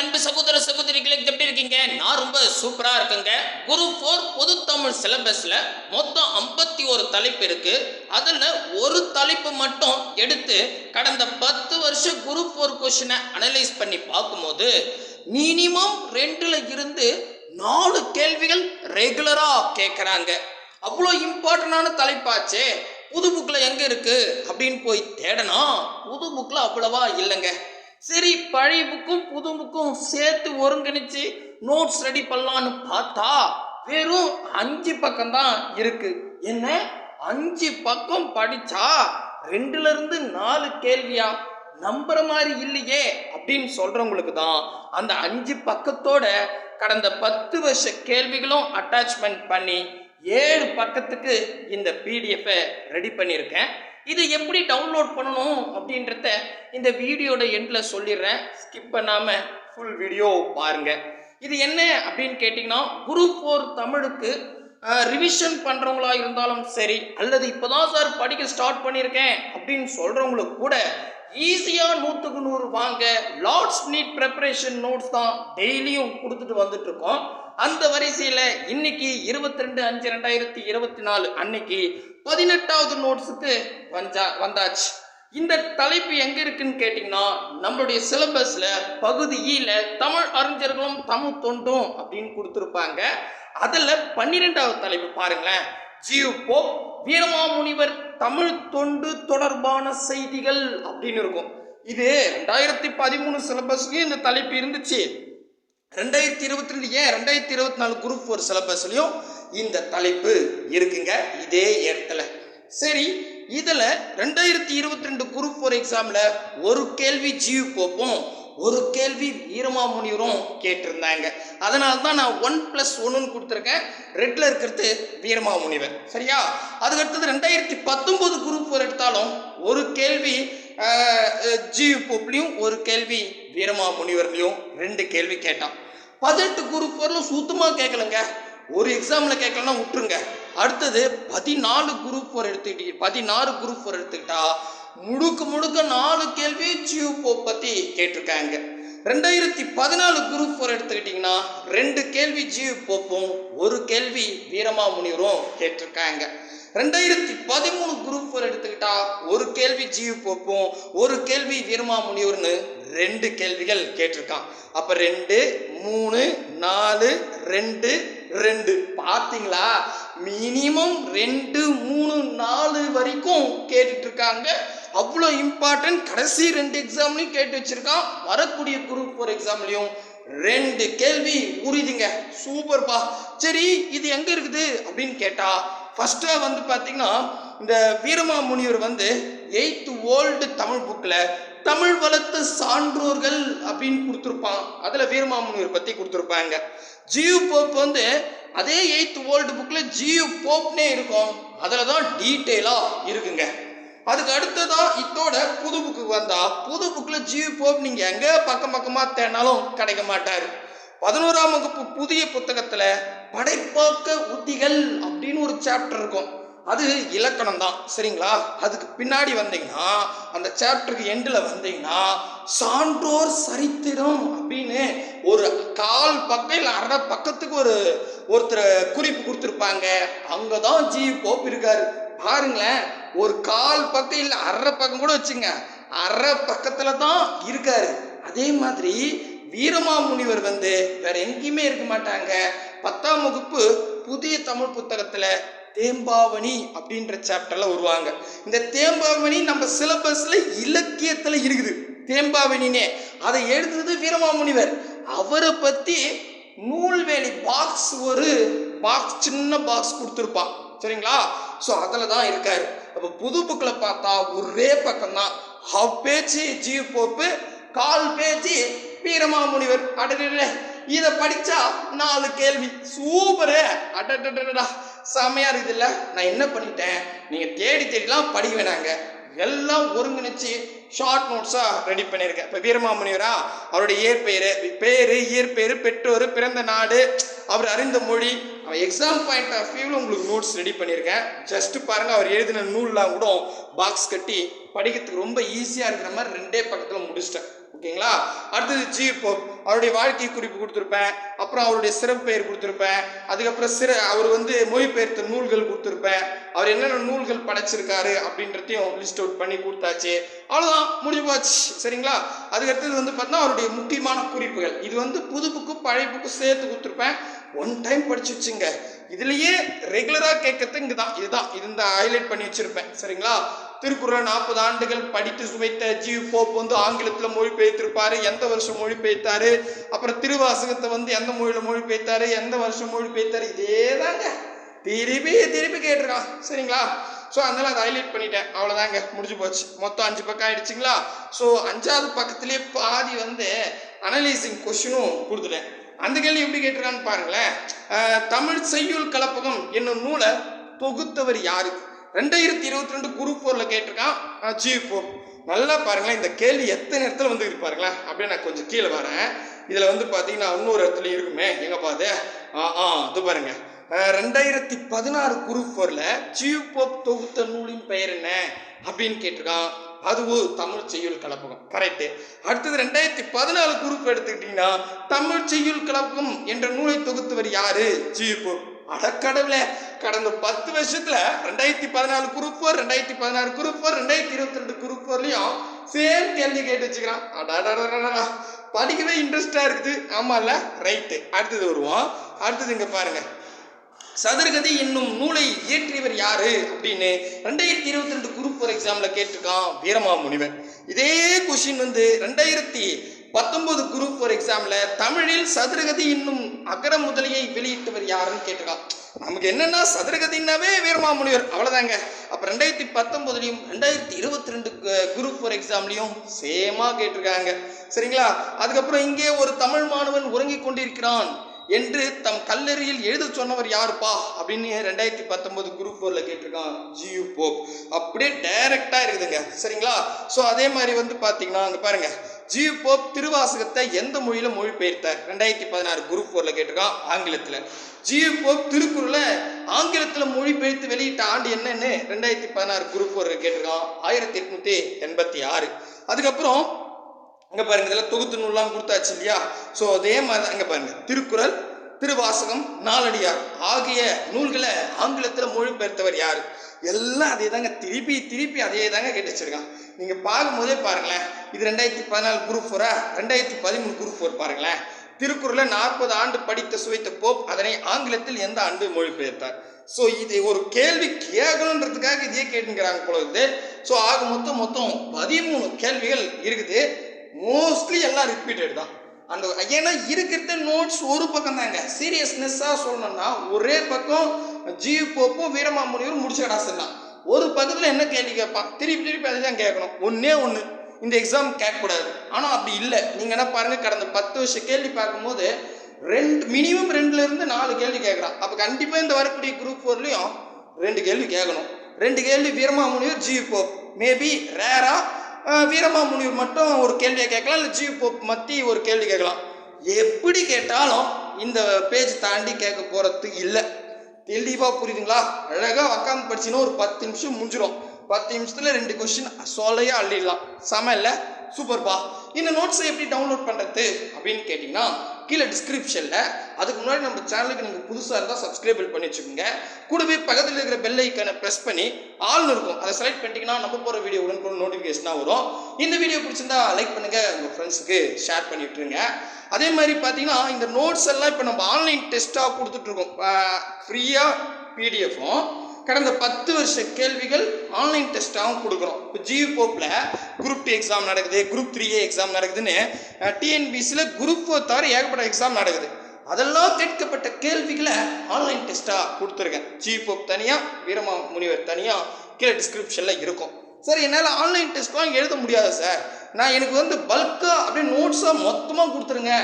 அன்பு சகோதர சகோதரிகளே எப்படி இருக்கீங்க? நான் ரொம்ப சூப்பரா இருக்கேங்க. குரு ஃபோர் பொது தமிழ் சிலபஸ்ல மொத்தம் ஐம்பத்தி ஒரு தலைப்பு இருக்கு. அதுல ஒரு தலைப்பு மட்டும் எடுத்து கடந்த பத்து வருஷம் குரு ஃபோர் கொஸ்டினை அனலைஸ் பண்ணி பார்க்கும்போது மினிமம் ரெண்டுல இருந்து நாலு கேள்விகள் ரெகுலரா கேட்குறாங்க அவ்வளோ இம்பார்ட்டண்டான தலைப்பாச்சே. புது புக்கில் எங்கே இருக்குது அப்படின்னு போய் தேடனா புது புக்கில் அவ்வளவா இல்லைங்க. சரி பழைய புக்கும் புது புக்கும் சேர்த்து ஒருங்கிணைச்சு நோட்ஸ் ரெடி பண்ணலான்னு பார்த்தா வெறும் அஞ்சு பக்கம் தான் இருக்கு. என்ன? அஞ்சு பக்கம் படிச்சா ரெண்டுல இருந்து நாலு கேள்வியா? நம்புற மாதிரி இல்லையே அப்படின்னு சொல்றவங்களுக்கு தான் அந்த அஞ்சு பக்கத்தோட கடந்த பத்து வருஷ கேள்விகளும் அட்டாச்மெண்ட் பண்ணி ஏழு பக்கத்துக்கு இந்த பிடிஎஃப்பை ரெடி பண்ணியிருக்கேன். இது எப்படி டவுன்லோட் பண்ணணும் அப்படின்றத இந்த வீடியோட எண்டில் சொல்லிடுறேன். ஸ்கிப் பண்ணாமல் ஃபுல் வீடியோ பாருங்கள் இது என்ன அப்படின்னு கேட்டிங்கன்னா குரூப் ஃபோர் தமிழுக்கு ரிவிஷன் பண்ணுறவங்களா இருந்தாலும் சரி அல்லது இப்போ தான் சார் படிக்க ஸ்டார்ட் பண்ணியிருக்கேன் அப்படின்னு சொல்கிறவங்களுக்கு கூட ஈஸியாக நூற்றுக்கு நூறு வாங்க லாட்ஸ் நீட் ப்ரிப்பரேஷன் நோட்ஸ் தான் டெய்லியும் கொடுத்துட்டு வந்துட்டு இருக்கோம். அந்த வரிசையில் இன்னைக்கு இருபத்தி ரெண்டு அஞ்சு ரெண்டாயிரத்தி இருபத்தி நாலு அன்னைக்கு பதினெட்டாவது நோட்ஸுக்கு வந்தா வந்தாச்சு. இந்த தலைப்பு எங்க இருக்குன்னு கேட்டிங்கன்னா நம்மளுடைய சிலபஸ்ல பகுதி ஈல தமிழ் அறிஞர்களும் தமிழ் தொண்டும் அப்படின்னு கொடுத்துருப்பாங்க. அதில் பன்னிரெண்டாவது தலைப்பு பாருங்களேன். ஜியு போப் வீரமாமுனிவர் தமிழ் தொண்டு தொடர்பான செய்திகள் அப்படின்னு இருக்கும். இது ரெண்டாயிரத்தி பதிமூணு சிலபஸ்லயும் இந்த தலைப்பு இருந்துச்சு. ரெண்டாயிரத்தி இருபத்தி ரெண்டு ஏன் ரெண்டாயிரத்தி இருபத்தி நாலு குரூப் ஃபோர் சிலபஸ்லையும் இந்த தலைப்பு இருக்குங்க. இதே இடத்துல. சரி இதில் ரெண்டாயிரத்தி இருபத்தி ரெண்டு குரூப் ஃபோர் எக்ஸாமில் ஒரு கேள்வி ஜீவி போப்போம் ஒரு கேள்வி வீரமாமுனிவரும் கேட்டிருந்தாங்க. அதனால தான் நான் ஒன் ப்ளஸ் ஒன்றுன்னு கொடுத்துருக்கேன். ரெட்டில் இருக்கிறது வீரமாமுனிவர். சரியா? அதுக்கடுத்தது ரெண்டாயிரத்தி பத்தொம்போது குரூப் ஃபோர் எடுத்தாலும் ஒரு கேள்வி ஜியு போப்லையும் ஒரு கேள்வி வீரமாமுனிவர்லையும் ரெண்டு கேள்வி கேட்டான். பதினெட்டு குரூப் ஃபோரில் சுத்தமாக கேட்கலங்க. ஒரு எக்ஸாமில் கேட்கலன்னா விட்டுருங்க. அடுத்தது பதினாலு குரூப் ஃபோர் எடுத்துக்கிட்டீங்க பதினாறு குரூப் ஃபோர் எடுத்துக்கிட்டா முழுக்க முழுக்க நாலு கேள்வி ஜியூ போப் பற்றி கேட்டிருக்காங்க. ரெண்டாயிரத்தி பதினாலு குரூப் ஃபோர் எடுத்துக்கிட்டிங்கன்னா ரெண்டு கேள்வி ஜியூ போப்பும் ஒரு கேள்வி வீரமாமுனிவரும் கேட்டிருக்காங்க. ரெண்டாயிரத்தி பதிமூணு குரூப் ஃபோர் எடுத்துக்கிட்டா ஒரு கேள்வி ஜீவி போப்போம் ஒரு கேள்வி வீரமாமுனிவர்னு ரெண்டு கேள்விகள் கேட்டிருக்கான். அப்போ ரெண்டு மூணு நாலு ரெண்டு ரெண்டு. பார்த்தீங்களா மினிமம் ரெண்டு மூணு நாலு வரைக்கும் கேட்டுட்டு இருக்காங்க அவ்வளோ இம்பார்ட்டன்ட் கடைசி ரெண்டு எக்ஸாம்லையும் கேட்டு வச்சிருக்கான். வரக்கூடிய குரூப் ஃபோர் எக்ஸாம்லையும் ரெண்டு கேள்வி உறுதிங்க சூப்பர்ப்பா சரி இது எங்கே இருக்குது? அப்படின்னு கேட்டா ஃபஸ்ட்டாக வந்து பார்த்தீங்கன்னா இந்த வீரமாமுனிவர் வந்து எயித்து ஓல்டு தமிழ் புக்கில் தமிழ் வளர்த்த சான்றோர்கள் அப்படின்னு கொடுத்துருப்பான். அதில் வீரமாமுனிவர் பற்றி கொடுத்துருப்பாங்க. ஜியு போப் வந்து அதே எயித் ஓல்டு புக்கில் ஜியு போப்னே இருக்கும். அதில் தான் டீட்டெயிலாக இருக்குங்க. அதுக்கு அடுத்ததான் இதோட புது புக்கு வந்தா புது புக்கில் ஜியு போப் நீங்கள் எங்கே பக்கம் பக்கமாக தேடினாலும் கிடைக்க மாட்டார். பதினோராம் வகுப்பு புதிய புத்தகத்தில் படைப்பாக்க உத்திகள் அப்படின்னு ஒரு சாப்டர் இருக்கும். அது இலக்கணம் தான் சரிங்களா? அதுக்கு பின்னாடி வந்தீங்கன்னா அந்த சாப்டருக்கு எண்டில் வந்தீங்கன்னா சான்றோர் சரித்திரம் அப்படின்னு ஒரு கால் பக்கம் இல்லை அரை பக்கத்துக்கு ஒரு ஒருத்தர் குறிப்பு கொடுத்துருப்பாங்க. அங்கே தான் ஜி போப் இருக்காரு. பாருங்களேன் ஒரு கால் பக்கம் இல்லை அரை பக்கம் கூட வச்சுங்க. அரை பக்கத்தில் தான் இருக்காரு. அதே மாதிரி வீரமாமுனிவர் வந்து வேற எங்கேயுமே இருக்க மாட்டாங்க. பத்தாம் வகுப்பு புதிய தமிழ் புத்தகத்தில் தேம்பாவணி அப்படின்ற சாப்டரில் வருவாங்க. இந்த தேம்பாவணி நம்ம சிலபஸில் இலக்கியத்தில் இருக்குது. தேம்பாவணினே. அதை எழுதுனது வீரமாமுனிவர். அவரை பற்றி நூல்வேலி பாக்ஸ் ஒரு பாக்ஸ் சின்ன பாக்ஸ் கொடுத்துருப்பான். சரிங்களா? ஸோ அதில் தான் இருக்காரு. அப்போ புது புக்கில் பார்த்தா ஒரே பக்கம் தான் ஹவ் பேச்சு ஜி போப்பு கால் பேஜ் வீரமாமுனிவர். அடடே இதை படிச்சா நாலு கேள்வி. சூப்பரு. அடடடடா செமையா இருக்குதுல்ல. நான் என்ன பண்ணிட்டேன்? நீங்க தேடி தேடிலாம் படிக்க வேணாங்க. எல்லாம் ஒருங்கிணைச்சு ஷார்ட் நோட்ஸாக ரெடி பண்ணியிருக்கேன் இப்போ வீரமாமுனிவரா அவருடைய இயற்பெயர் பேர் இயற்பெயர் பெற்றோர் பிறந்த நாடு அவர் அறிந்த மொழி அவன் எக்ஸாம் பாயிண்ட் ஆஃப் வியூவில் உங்களுக்கு நோட்ஸ் ரெடி பண்ணியிருக்கேன் ஜஸ்ட் பாருங்கள் அவர் எழுதின நூல்லாம் கூட பாக்ஸ் கட்டி படிக்கிறதுக்கு ரொம்ப ஈஸியாக இருக்கிற மாதிரி ரெண்டே பக்கத்தில் முடிச்சிட்டேன். ஓகேங்களா அடுத்தது ஜி போப் அவருடைய வாழ்க்கை குறிப்பு கொடுத்துருப்பேன். அப்புறம் அவருடைய சிறப்பு பெயர் கொடுத்துருப்பேன். அதுக்கப்புறம் சிற அவர் வந்து மொழிபெயர்த்த நூல்கள் கொடுத்துருப்பேன். அவர் என்னென்ன நூல்கள் படைச்சிருக்காரு அப்படின்றதையும் லிஸ்ட் அவுட் பண்ணி கொடுத்தாச்சு. அவ்வளோதான் முடிஞ்சு போச்சு. சரிங்களா? அதுக்கடுத்தது வந்து பார்த்தீங்கன்னா அவருடைய முக்கியமான குறிப்புகள். இது வந்து புது புக்கும் பழைய புக்கும் சேர்த்து கொடுத்துருப்பேன். ஒன் டைம் படிச்சு வச்சுங்க. இதுலயே ரெகுலராக கேட்கறது இங்கே தான் இதுதான். இது இந்த ஹைலைட் பண்ணி வச்சிருப்பேன். சரிங்களா? திருக்குறள் நாற்பது ஆண்டுகள் படித்து சுமைத்த ஜி. போப் வந்து ஆங்கிலத்தில் மொழிபெயர்த்திருப்பாரு. எந்த வருஷம் மொழிபெயர்த்தாரு? அப்புறம் திருவாசகத்தை வந்து எந்த மொழியில் மொழிபெயர்த்தாரு? எந்த வருஷம் மொழிபெயர்த்தாரு? இதே தாங்க திருப்பி திருப்பி கேட்டிருக்கான். சரிங்களா? ஸோ அதனால அதை ஹைலைட் பண்ணிட்டேன். அவ்வளோதாங்க முடிஞ்சு போச்சு. மொத்தம் அஞ்சு பக்கம் ஆயிடுச்சுங்களா? ஸோ அஞ்சாவது பக்கத்துலேயே பாதி வந்து அனலைசிங் கொஷினும் கொடுத்துட்டேன். அந்த கேள்வி எப்படி கேட்டிருக்கான்னு பாருங்களேன். தமிழ் செய்யுள் கலப்பகம் என்னும் நூலை தொகுத்தவர் யாரு? ரெண்டாயிரத்தி இருபத்தி ரெண்டு குரூப் ஃபோரில் கேட்டிருக்கான் ஜி ஃபோர் நல்லா பாருங்களேன் இந்த கேள்வி எத்தனை இடத்துல வந்து இருக்கு பாருங்களேன் அப்படியே நான் கொஞ்சம் கீழே வரேன். இதில் வந்து பார்த்தீங்கன்னா இன்னொரு இடத்துல இருக்குமே. எங்கே பாது ஆ ஆ இது பாருங்க. ரெண்டாயிரத்தி பதினாறு குரூப் ஃபோரில் ஜீவ் போப் தொகுத்த நூலின் பெயர் என்ன? அப்படின்னு கேட்டிருக்கான். அதுவும் தமிழ் செய்யுள் கலப்பகம். கரெக்டு அடுத்தது ரெண்டாயிரத்தி பதினாலு குரூப் எடுத்துக்கிட்டிங்கன்னா தமிழ் செய்யுள் கலப்பகம் என்ற நூலை தொகுத்தவர் யாரு? ஜீவ் போப் அடக்கடவுளே கடந்த பத்து வருஷத்துல ரெண்டாயிரத்தி பதினாலு குரூப் ஃபோர் ரெண்டாயிரத்தி பதினாறு குரூப் ஃபோர் ரெண்டாயிரத்தி இருபத்தி ரெண்டு குரூப் ஃபோர்லையும் சேம் கேள்வி கேட்டு வச்சுக்கிறான். அடாடாடாடா படிக்கவே இன்ட்ரெஸ்டா இருக்குது ஆமால ரைட்டு அடுத்தது வருவோம் அடுத்தது இங்க பாருங்க சதுரகதி என்னும் நூலை இயற்றியவர் யாரு அப்படின்னு ரெண்டாயிரத்தி இருபத்தி ரெண்டு குரூப் ஃபோர் எக்ஸாம்ல கேட்டிருக்கான் வீரமா முனிவர் இதே கொஷின் வந்து ரெண்டாயிரத்தி பத்தொன்பது குரூப் ஃபோர் எக்ஸாம்ல தமிழில் சதுரகதி இன்னும் அகர முதலியை வெளியிட்டவர் யாருன்னு கேட்டிருக்கான் நமக்கு என்னன்னா சதுரகதினாவே வீரமா முனிவர் அப்போ ரெண்டாயிரத்தி பத்தொம்போதுலையும் ரெண்டாயிரத்தி இருபத்தி ரெண்டு குரூப் ஃபோர் எக்ஸாம்லேயும் சேமாக கேட்டிருக்காங்க. சரிங்களா? அதுக்கப்புறம் இங்கே ஒரு தமிழ் மாணவன் உறங்கிக் கொண்டிருக்கிறான் என்று தம் கல்லறையில் எழுத சொன்னவர் யாருப்பா? அப்படின்னு ரெண்டாயிரத்தி பத்தொன்பது குரூப் ஃபோரில் கேட்டிருக்கான் ஜியு போப் அப்படியே டைரக்டாக இருக்குதுங்க. சரிங்களா? ஸோ அதே மாதிரி வந்து பார்த்தீங்கன்னா அங்கே பாருங்கள் ஜியு போப் திருவாசகத்தை எந்த மொழியில் மொழிபெயர்த்தார். ரெண்டாயிரத்தி பதினாறு குரூப் ஃபோரில் கேட்டிருக்கான் ஆங்கிலத்தில். ஜியு போப் திருக்குறளை ஆங்கிலத்தில் மொழிபெயர்த்து வெளியிட்ட ஆண்டு என்னன்னு ரெண்டாயிரத்தி பதினாறு குரூப் ஃபோரில் கேட்டிருக்கான் ஆயிரத்தி எட்நூற்றி எண்பத்தி ஆறு. அதுக்கப்புறம் இங்க பாருங்க இதெல்லாம் தொகுத்து நூல்லாம் கொடுத்தாச்சு இல்லையா? ஸோ அதே மாதிரி அங்கே பாருங்க திருக்குறள் திருவாசகம் நாலடியார் ஆகிய நூல்களை ஆங்கிலத்தில் மொழிபெயர்த்தவர் யார்? எல்லாம் அதே தாங்க திருப்பி திருப்பி அதே தாங்க கேட்டு நீங்கள் பார்க்கும்போதே பாருங்களேன். இது ரெண்டாயிரத்தி பதினாலு குரூப் ஃபோரா ரெண்டாயிரத்தி பதிமூணு குரூப் ஃபோர் பாருங்களேன். திருக்குறளில் நாற்பது ஆண்டு படித்த சுவைத்த போப் அதனை ஆங்கிலத்தில் எந்த ஆண்டு மொழிபெயர்த்தார்? ஸோ இது ஒரு கேள்வி கேட்கணுன்றதுக்காக இதே கேட்டுங்கிறாங்க போல இருக்குது. ஸோ ஆக மொத்தம் மொத்தம் பதிமூணு கேள்விகள் இருக்குது. மோஸ்ட்லி எல்லாம் ரிப்பீட்டட் தான். அந்த ஏன்னா இருக்கிறது நோட்ஸ் ஒரு பக்கம் தாங்க சீரியஸ்னஸ்ஸாக சொல்லணும்னா ஒரே பக்கம் ஜீவ் போப்பும் வீரமாமுனிவரும் முடிச்ச கடாசல்லாம் ஒரு பக்கத்தில் என்ன கேள்வி கேட்பான்? திருப்பி திருப்பி அதை தான் கேட்கணும். ஒன்றே ஒன்று இந்த எக்ஸாம் கேட்கக்கூடாது. ஆனால் அப்படி இல்லை. நீங்கள் என்ன பாருங்கள் கடந்த பத்து வருஷம் கேள்வி பார்க்கும்போது ரெண்டு மினிமம் ரெண்டுலேருந்து நாலு கேள்வி கேட்குறான். அப்போ கண்டிப்பாக இந்த வரக்கூடிய குரூப் ஃபோர்லேயும் ரெண்டு கேள்வி கேட்கணும். ரெண்டு கேள்வி வீரமாமுனிவர் ஜீவ் போப். மேபி ரேராக வீரமாமுனிவர் மட்டும் ஒரு கேள்வியை கேட்கலாம் இல்லை ஜீவ் போப் மத்தி ஒரு கேள்வி கேட்கலாம். எப்படி கேட்டாலும் இந்த பேஜ் தாண்டி கேட்க போகிறதுக்கு இல்லை. தெளிவாக புரியுதுங்களா? அழகாக உக்காந்து படிச்சின்னா ஒரு பத்து நிமிஷம் முடிஞ்சிடும் பத்து நிமிஷத்தில் ரெண்டு கொஸ்டின் சோலையாக அள்ளிடலாம். செம இல்லை? சூப்பர்ப்பா இந்த நோட்ஸை எப்படி டவுன்லோட் பண்ணுறது அப்படின்னு கேட்டிங்கன்னா கீழே டிஸ்கிரிப்ஷனில் அதுக்கு முன்னாடி நம்ம சேனலுக்கு நீங்கள் புதுசாக இருந்தால் சப்ஸ்கிரைப் பண்ணி வச்சுக்கோங்க. கூடவே பக்கத்தில் இருக்கிற பெல் ஐக்கனை ப்ரெஸ் பண்ணி ஆள்னு இருக்கும். அதை செலக்ட் பண்ணிட்டீங்கன்னா நம்ம போகிற வீடியோ உடனுக்குடன் நோட்டிஃபிகேஷனாக வரும். இந்த வீடியோ பிடிச்சிருந்தா லைக் பண்ணுங்கள் உங்கள் ஃப்ரெண்ட்ஸுக்கு ஷேர் பண்ணி விட்டுருங்க அதே மாதிரி பார்த்தீங்கன்னா இந்த நோட்ஸ் எல்லாம் இப்போ நம்ம ஆன்லைன் டெஸ்ட்டாக கொடுத்துட்ருக்கோம் ஃப்ரீயாக பிடிஎஃப்பும் கடந்த பத்து வருஷ கேள்விகள் ஆன்லைன் டெஸ்ட்டாகவும் கொடுக்குறோம். இப்போ ஜியு போப்பில் குரூப் டூ எக்ஸாம் நடக்குது குரூப் த்ரீ எக்ஸாம் நடக்குதுன்னு டிஎன்பிசியில் குரூப் ஃபோர் தவிர ஏகப்பட்ட எக்ஸாம் நடக்குது. அதெல்லாம் கேட்கப்பட்ட கேள்விகளை ஆன்லைன் டெஸ்ட்டாக கொடுத்துருக்கேன். ஜி போப் தனியாக வீரமா முனிவர் தனியாக கீழே டிஸ்கிரிப்ஷனில் இருக்கும். சார் என்னால் ஆன்லைன் டெஸ்ட்லாம் எழுத முடியாது சார் நான் எனக்கு வந்து பல்காக அப்படியே நோட்ஸாக மொத்தமாக கொடுத்துருங்க.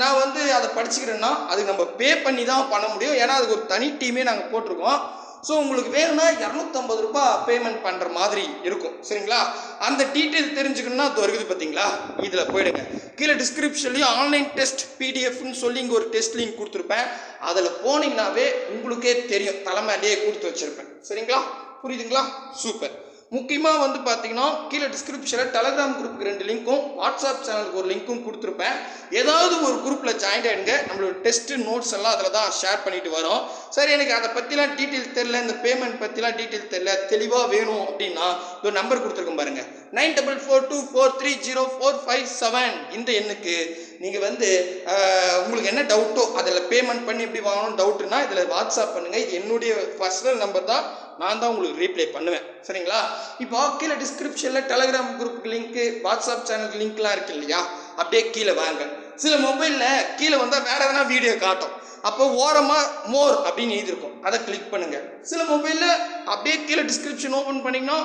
நான் வந்து அதை படிச்சுக்கிறேன்னா அதுக்கு நம்ம பே பண்ணி தான் பண்ண முடியும். ஏன்னா அதுக்கு ஒரு தனி டீமே நாங்கள் போட்டிருக்கோம். ஸோ உங்களுக்கு வேணும்னா இரநூத்தம்பது ரூபாய் பேமெண்ட் பண்ணுற மாதிரி இருக்கும். சரிங்களா? அந்த டீட்டெயில் தெரிஞ்சுக்கணும்னா அது இருக்குது பார்த்தீங்களா? இதில் போயிடுங்க. கீழே டிஸ்கிரிப்ஷன்லேயும் ஆன்லைன் டெஸ்ட் பிடிஎஃப்னு சொல்லி இங்கே ஒரு டெஸ்ட் லிங்க் கொடுத்துருப்பேன். அதில் போனீங்கன்னாவே உங்களுக்கே தெரியும். தலைமையிலேயே கொடுத்து வச்சுருப்பேன். சரிங்களா? புரியுதுங்களா? சூப்பர். முக்கியமாக வந்து பார்த்தீங்கன்னா கீழே டிஸ்கிரிப்ஷனில் டெலகிராம் குரூப்புக்கு ரெண்டு லிங்க்கும் வாட்ஸ்அப் சேனலுக்கு ஒரு லிங்க்கும் கொடுத்துருப்பேன். ஏதாவது ஒரு குரூப்பில் ஜாயின் ஆகிடுங்க நம்மளோட டெஸ்ட்டு நோட்ஸ் எல்லாம் அதில் தான் ஷேர் பண்ணிட்டு வரோம். சரி எனக்கு அதை பற்றிலாம் டீட்டெயில் தெரில இந்த பேமெண்ட் பற்றிலாம் டீட்டெயில் தெரில தெளிவாக வேணும் அப்படின்னா ஒரு நம்பர் கொடுத்துருக்கோம் பாருங்கள் nine double four two four three zero four five seven இந்த எண்ணுக்கு நீங்கள் வந்து உங்களுக்கு என்ன டவுட்டோ அதில் பேமெண்ட் பண்ணி எப்படி வாங்கணும் டவுட்டுனா இதில் வாட்ஸ்அப் பண்ணுங்கள் இது என்னுடைய பர்சனல் நம்பர் தான். நான் தான் உங்களுக்கு ரீப்ளை பண்ணுவேன். சரிங்களா? இப்போ கீழே டிஸ்கிரிப்ஷனில் டெலகிராம் குரூப் லிங்க்கு வாட்ஸ்அப் சேனலுக்கு லிங்க்லாம் இருக்கு இல்லையா? அப்படியே கீழே வாங்க. சில மொபைலில் கீழே வந்தால் வேறு எதனா வீடியோ காட்டும். அப்போ ஓரமாக மோர் அப்படின்னு எழுதியிருக்கும். அதை கிளிக் பண்ணுங்கள் சில மொபைலில் அப்படியே கீழே டிஸ்கிரிப்ஷன் ஓப்பன் பண்ணிங்கன்னா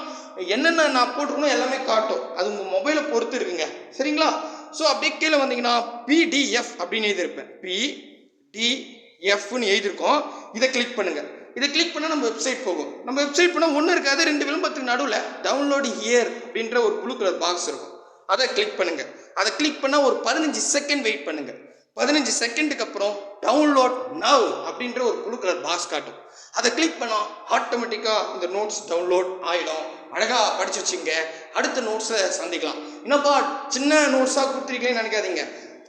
என்னென்ன நான் போட்டிருக்கணும் எல்லாமே காட்டும். அது உங்கள் மொபைலை பொறுத்து இருக்குங்க. சரிங்களா? ஸோ அப்படியே கீழே வந்தீங்கன்னா பிடிஎஃப் அப்படின்னு எழுதியிருப்பேன். பிடிஎஃப்னு எழுதியிருக்கோம். இதை கிளிக் பண்ணுங்கள் இதை கிளிக் பண்ணால் நம்ம வெப்சைட் போகும். நம்ம வெப்சைட் பண்ணால் ஒன்றும் இருக்காது ரெண்டு விளம்பரத்துக்கு நடுவில் டவுன்லோடு ஹியர் அப்படின்ற ஒரு ப்ளூ கலர் பாக்ஸ் இருக்கும். அதை கிளிக் பண்ணுங்க. அதை கிளிக் பண்ணால் ஒரு பதினஞ்சு செகண்ட் வெயிட் பண்ணுங்க. பதினஞ்சு செகண்டுக்கு அப்புறம் டவுன்லோட் நவ் அப்படின்ற ஒரு ப்ளூ கலர் பாக்ஸ் காட்டும். அதை கிளிக் பண்ணால் ஆட்டோமேட்டிக்காக இந்த நோட்ஸ் டவுன்லோட் ஆகிடும் அழகாக படிச்சு வச்சுங்க. அடுத்த நோட்ஸை சந்திக்கலாம். என்னப்பா சின்ன நோட்ஸாக கொடுத்துருக்கீங்களேன்னு நினைக்காதீங்க.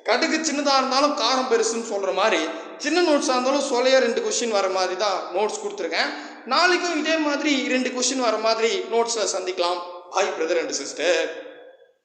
கடுகு சின்னதாக இருந்தாலும் காரம் பெருசுன்னு சொல்கிற மாதிரி சின்ன நோட்ஸாக இருந்தாலும் சொலையாக ரெண்டு கொஷின் வர மாதிரி தான் நோட்ஸ் கொடுத்துருக்கேன். நாளைக்கும் இதே மாதிரி ரெண்டு கொஷின் வர மாதிரி நோட்ஸில் சந்திக்கலாம். பாய் பிரதர் அண்ட் சிஸ்டர்